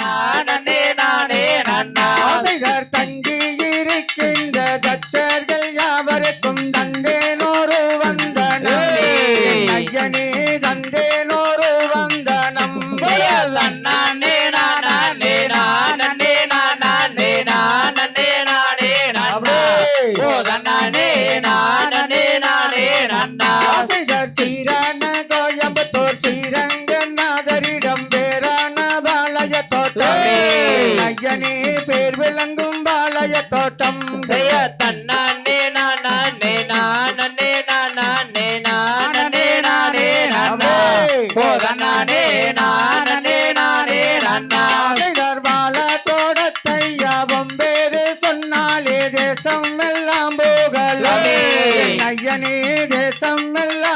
நானே நானே நன்னா. ஆசைகர் தங்கி இருக்கின்ற தச்சர்கள் யாவருக்கும் தந்தேனோரு வந்தனம். ஐயனே தந்தேனோரு வந்தனம். நானே நானே நானே நானே நானே நன்னா. ஓ தன்னானே நானே நானே நன்னா. ஆசைகர் சொன்னாலே தேசம் எல்லாம் போகலாம். ஐயனே தேசம் எல்லாம்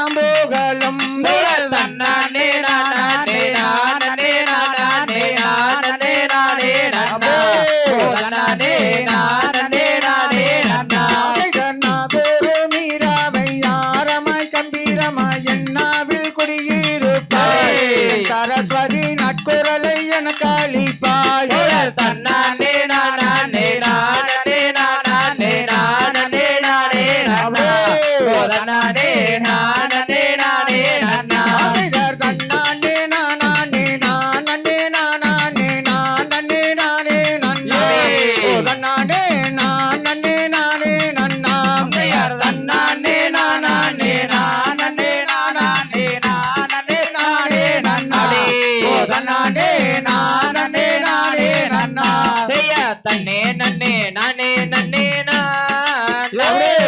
தன்னே நன்னே நானே நன்னே நான்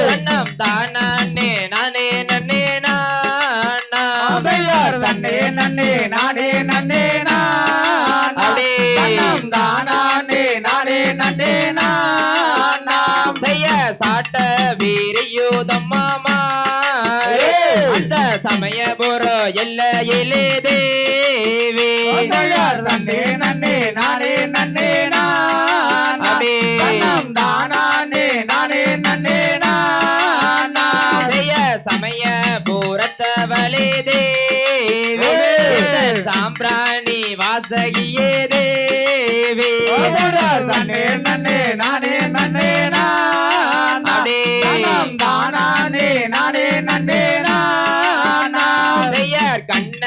தன்னம் தானே நானே நன்னே நான் ஆசையார் தன்னே நன்னே நானே நன்னே நான் அடே. தன்னம் தானானே நானே நன்னே நான் நாம் செய்ய சாட்ட வீரியூதம் மாமா. அந்த சமயபுரோ எல்லையிலே தேவி சாம்பிராணி வாசகியே தேவி தன்னே நன்னே நானே நன்னே நான். தானானே நானே நன்னே நான் செய்யர் கண்ண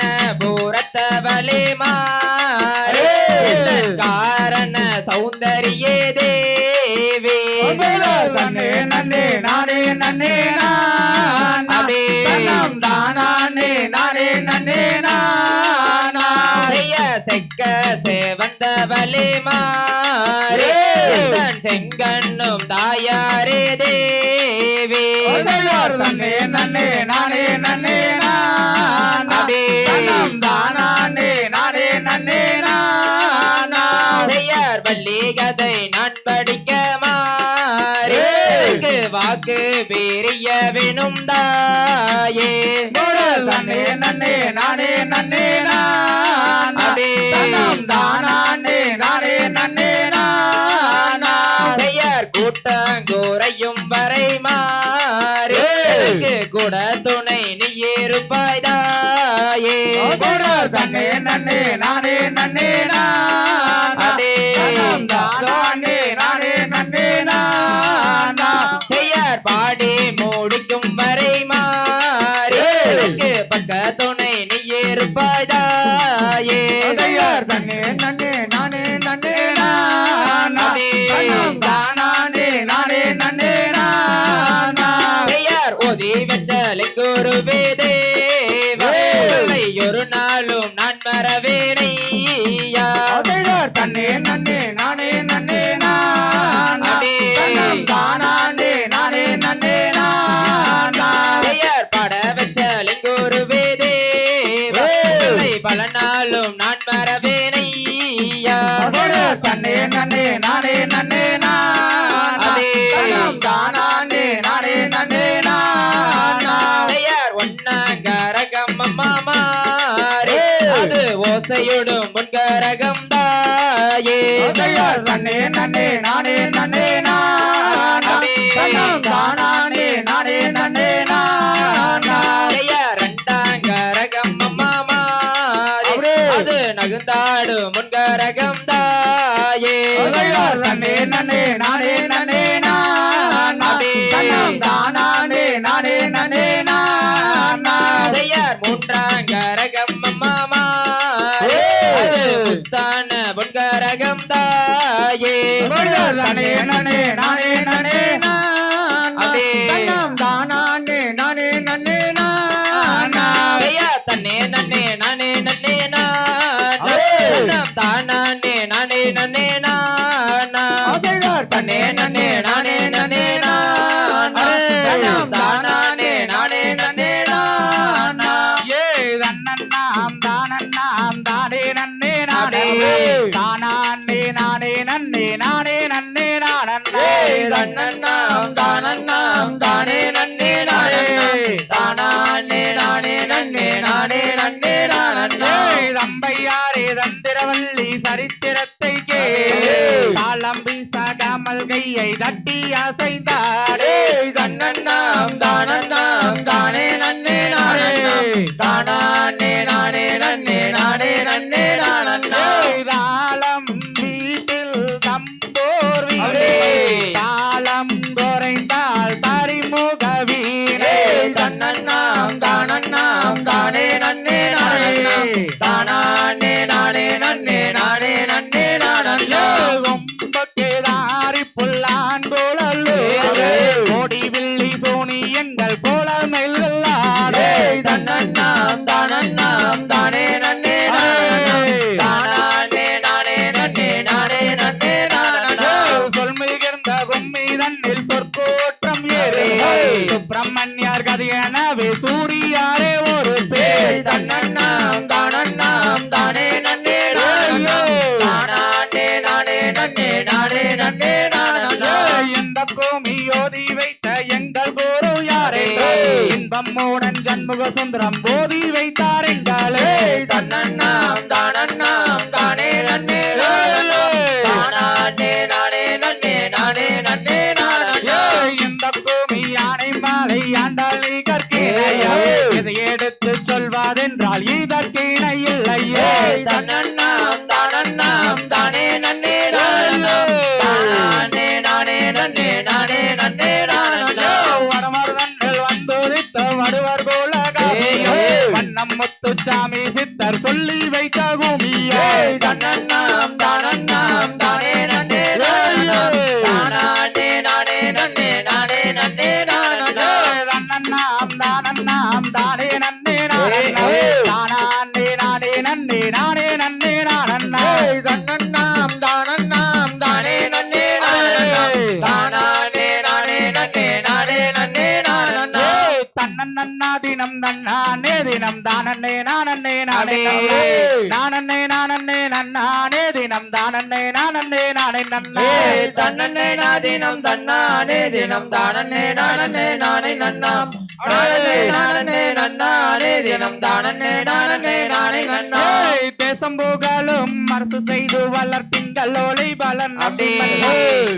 இந்த காரண சௌந்தரியே தேவி நன்னே நானே நன்னே சேவந்தவளே மாறு இந்த செங்கண்ணும் தாயாரே தேவி. தன்னே நன்னே நானே நன்னே. கூட்டங்கூரையும் வரை மாறி. கூட துணை நீ இருப்பாய் தாயே சோழர் தன்னே நன்னே நானே நன்னே நான் தானானே நானே நன்னே நான் செய்யார் பாடி மூடிக்கும் வரை மாறி. பக்க துணை நீ இருப்பாய் தாயே ஆசையார் தன்னே நன்னே நானே நன்னே நான் அடே. செய்யார் ஓதி ஒரு நாளும் நான் மறவேனையா தன்னே நன்னே செய்யார் ஒன்னாங்கரகம் மாமாரே அது ஓசையுடும் முன்கரகம் தாயே தன்னே நன்னே நானே நன்னே நான் நானே நன்னே நான் செய்யார் ரெண்டாங்கரகம் மாமாரே. அது நகுந்தாடு முன்கரகம் தாயே தன்னே நன்னே நன்னே தாயே. நானே நானே நன்னே நானே. நானே நன்னே நானன்னாம் இந்த பூமி ஓதி வைத்த எங்கள் குரு யாரே இன்பம் மூடன் ஜன்முக சுந்தரம் ஓதி வைத்தார் எங்களே. ஏய் தன்னன்னாம் தானன்னாம் தானே நன்னே தானானே நானே நன்னே நானே நன்னே நானன்னாம். இந்த பூமி யானை மாலை ஆண்டாள் நீ கற்கினையா இதை எடுத்து சொல்வதென்றால் இதற்கிணை இல்லையே ஏய் நானன்னே நானே நானன்னே நானன்னே நன்னானே தினம். தானன்னே நானன்னே நானே நன்னே தன்னன்னே தினம். தானன்னே நானே தினம். தானன்னே நானன்னே நானே நன்னாம். ஏய், தேசம் புகழும் அரசு செய்து வளர் திங்கள் ஒளி பலன் அப்படி.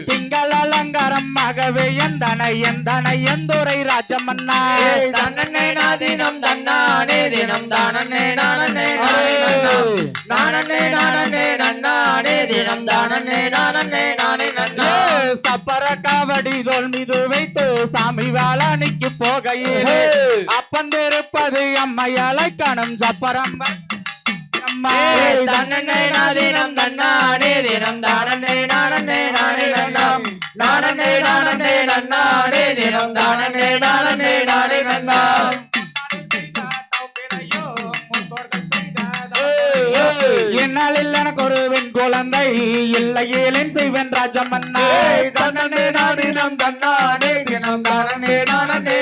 திங்கள் அலங்காரம் ஆகவே எந்தனை எந்தனை எந்துரை ராஜமன்னா. ஏய் தன்னன்னே நாதினம் தன்னானே தினம். தானன்னே நானன்னே நானே நன்னாம் நானன்னே தினம். நானன்னே நானே நன்னாம் ஏய், சப்பர காவடி தோல் மீது வைத்து சாமி வேளாணிக்கு போகையிலே அப்பந்திருப்பது அம்மையாலை காணும் சப்பரம் அம்மா. ஏய் தன்னன்னே நாதினம் தன்னானே தினம். தானன்னே நானன்னே நானே நன்னாம். நானன்னே நானன்னே நன்னானே தினம். தானன்னே நானன்னே நானே நன்னாம். என்னால் எனக்கு ஒரு வெண் குழந்தை இல்லை ஏலேன் செய்வேன் ராஜமன்னா. நாதினம் தன்னானே தினம். தானன்னே நானன்னே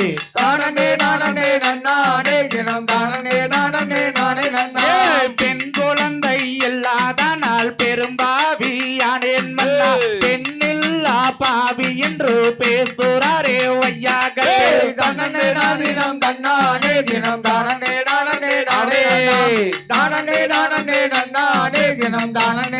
நானே தானன்னே நானன்னே தினம் நானன்னே நானே ஏய், பெண் குழந்தை இல்லாத நாள் பெண்ணில்லா பாவி என்று பேசுறாரே வையாக ஏய் தன்னன்னே நாதினம் தன்னானே தினம் தானன்னே நானன்னே நானே நன்னாம் தானன்னே நானன்னே தினம் தானன்னே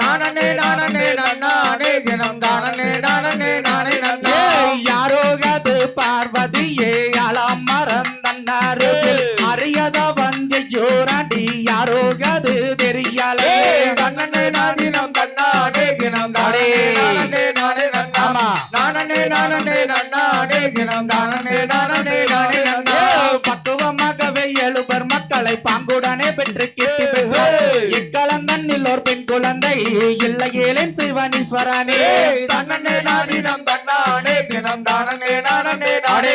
நானே நன்னாம் நானே நானே தினம் தானே நானே நானே நன்னா யாரோகது பார்வதியே அலம் மறந்தன்னாரு அறியத வஞ்சையோரடி யாரோகது தெரியலே தன்னே நாதினம் தன்னானே தினம் தானே நானே நானே நன்னா. ஆமா. நானே நானே நன்னானே தினம் தானே பெண் குழந்தை இல்லையேலேன் சிவனீஸ்வரனே தன்னே நாதினம் தன்னானே தினம் தானே நானே நானே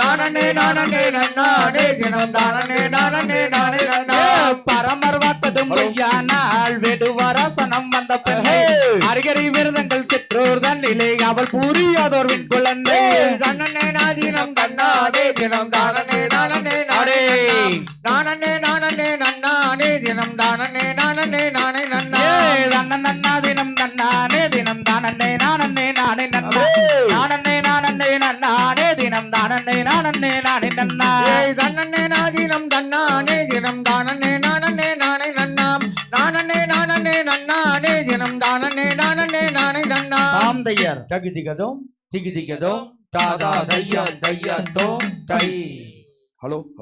நானே நானே நன்னானே தினம் தானே நானே நானே நன்னா பரமர் வாக்கதும் பொய்யானால் வெடுவரசனம் வந்த பெண்ணே. அருகரை விரதங்கள் சிற்றோர் தன்னிலே அவள் புரியாதோர் பெண் நானே நானே நன்னா நானே நானே நன்னானே. தினம் தானே நானே நானே நன்னா தன்னே நாதினம் தன்னானே தினம் தானே நானே நானே நன்னாம். நானே நானே நன்னானே. தினம் தானே நானே நானே நன்னா ஆம் தையர் தகுதிகதோம் திகிதிகதோம் தாதா தையா தையா தோம் தை. Hello hello.